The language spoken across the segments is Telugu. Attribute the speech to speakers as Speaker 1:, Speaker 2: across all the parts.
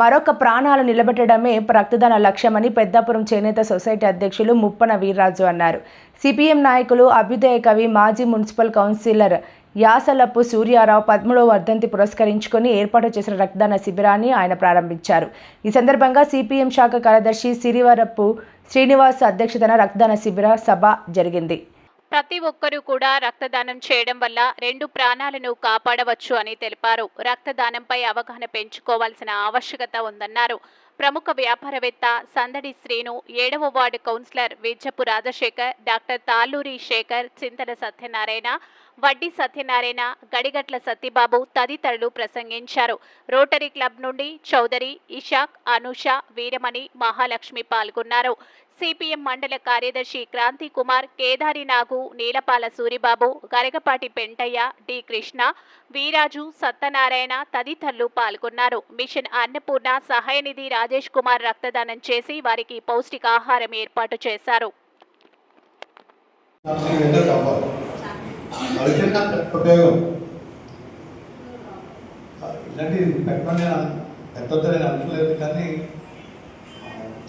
Speaker 1: మరొక ప్రాణాలు నిలబెట్టడమే రక్తదాన లక్ష్యమని పెద్దాపురం చేనేత సొసైటీ అధ్యక్షులు ముప్పన వీర్రాజు అన్నారు. సిపిఎం నాయకులు అభ్యుదయ కవి మాజీ మున్సిపల్ కౌన్సిలర్ యాసలప్పు సూర్యారావు పదమూడవ వర్ధంతి పురస్కరించుకొని ఏర్పాటు చేసిన రక్తదాన శిబిరాన్ని ఆయన ప్రారంభించారు. ఈ సందర్భంగా సిపిఎం శాఖ కార్యదర్శి సిరివరపు శ్రీనివాస్ అధ్యక్షతన రక్తదాన శిబిర సభ జరిగింది.
Speaker 2: ప్రతి ఒక్కరూ కూడా రక్తదానం చేయడం వల్ల రెండు ప్రాణాలను కాపాడవచ్చు అని తెలిపారు. రక్తదానంపై అవగాహన పెంచుకోవాల్సిన ఆవశ్యకత ఉందన్నారు. ప్రముఖ వ్యాపారవేత్త సందడి శ్రీను ఏడవ ward councillor Vijjapu Rajasekhar doctor Talluri Sekhar Chintala Satyanarayana Vaddi Satyanarayana Gadigatla Satyababu తదితరులు ప్రసంగించారు. రోటరీ క్లబ్ నుండి చౌదరి ఇషాక్ అనూష వీరమణి మహాలక్ష్మి పాల్గొన్నారు. సిపిఎం మండల కార్యదర్శి క్రాంతి కుమార్ కేదారి నాగు నీలపాల సూరిబాబు గరగపాటి పెంటయ్య డి కృష్ణ వీరాజు సత్యనారాయణ తదితరులు పాల్గొన్నారు. మిషన్ అన్నపూర్ణ సహాయనిధి రాజేష్ కుమార్ రక్తదానం చేసి వారికి పౌష్టికాహారం ఏర్పాటు చేశారు.
Speaker 3: ఏంటో ఉపయోగం. ఇలాంటి పెట్టమని నేను పెట్టొద్దని నేను అనుకోలేదు కానీ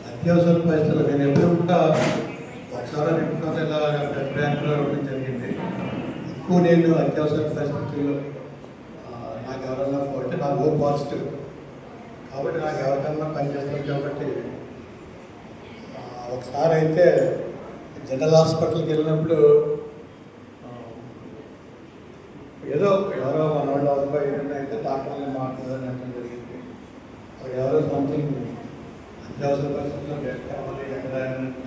Speaker 3: అత్యవసర పరిస్థితులు నేను ఎప్పుడు కూడా ఒకసారి నిపుణత ఇలా బ్లడ్ బ్యాంకులో ఇవ్వడం జరిగింది. ఎక్కువ నేను అత్యవసర పరిస్థితుల్లో నాకు ఎవరన్నా అంటే నాకు ఓ పాజిటివ్. కాబట్టి నాకు ఎవరికన్నా పనిచేస్తాను కాబట్టి ఒకసారి అయితే జనరల్ హాస్పిటల్కి వెళ్ళినప్పుడు ఏదో ఎవరో మన వాళ్ళు అబ్బాయి ఏదైనా అయితే డాక్టర్లు మాట్లాడదని అంటే జరిగింది. అది ఎవరో సంథింగ్ అత్యవసర పరిస్థితుల్లో వ్యక్తి అవ్వాలి ఎక్కడ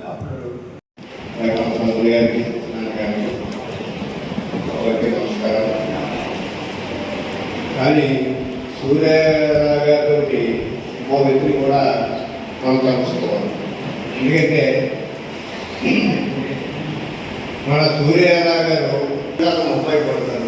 Speaker 3: అప్పుడు
Speaker 4: గారికి నమస్కారం కానీ సూర్యరావు గారితో ఇంకో వ్యక్తిని కూడా మనం కలుసుకోవాలి ఎందుకంటే మన సూర్యరావు గారు ముప్పై పడతారు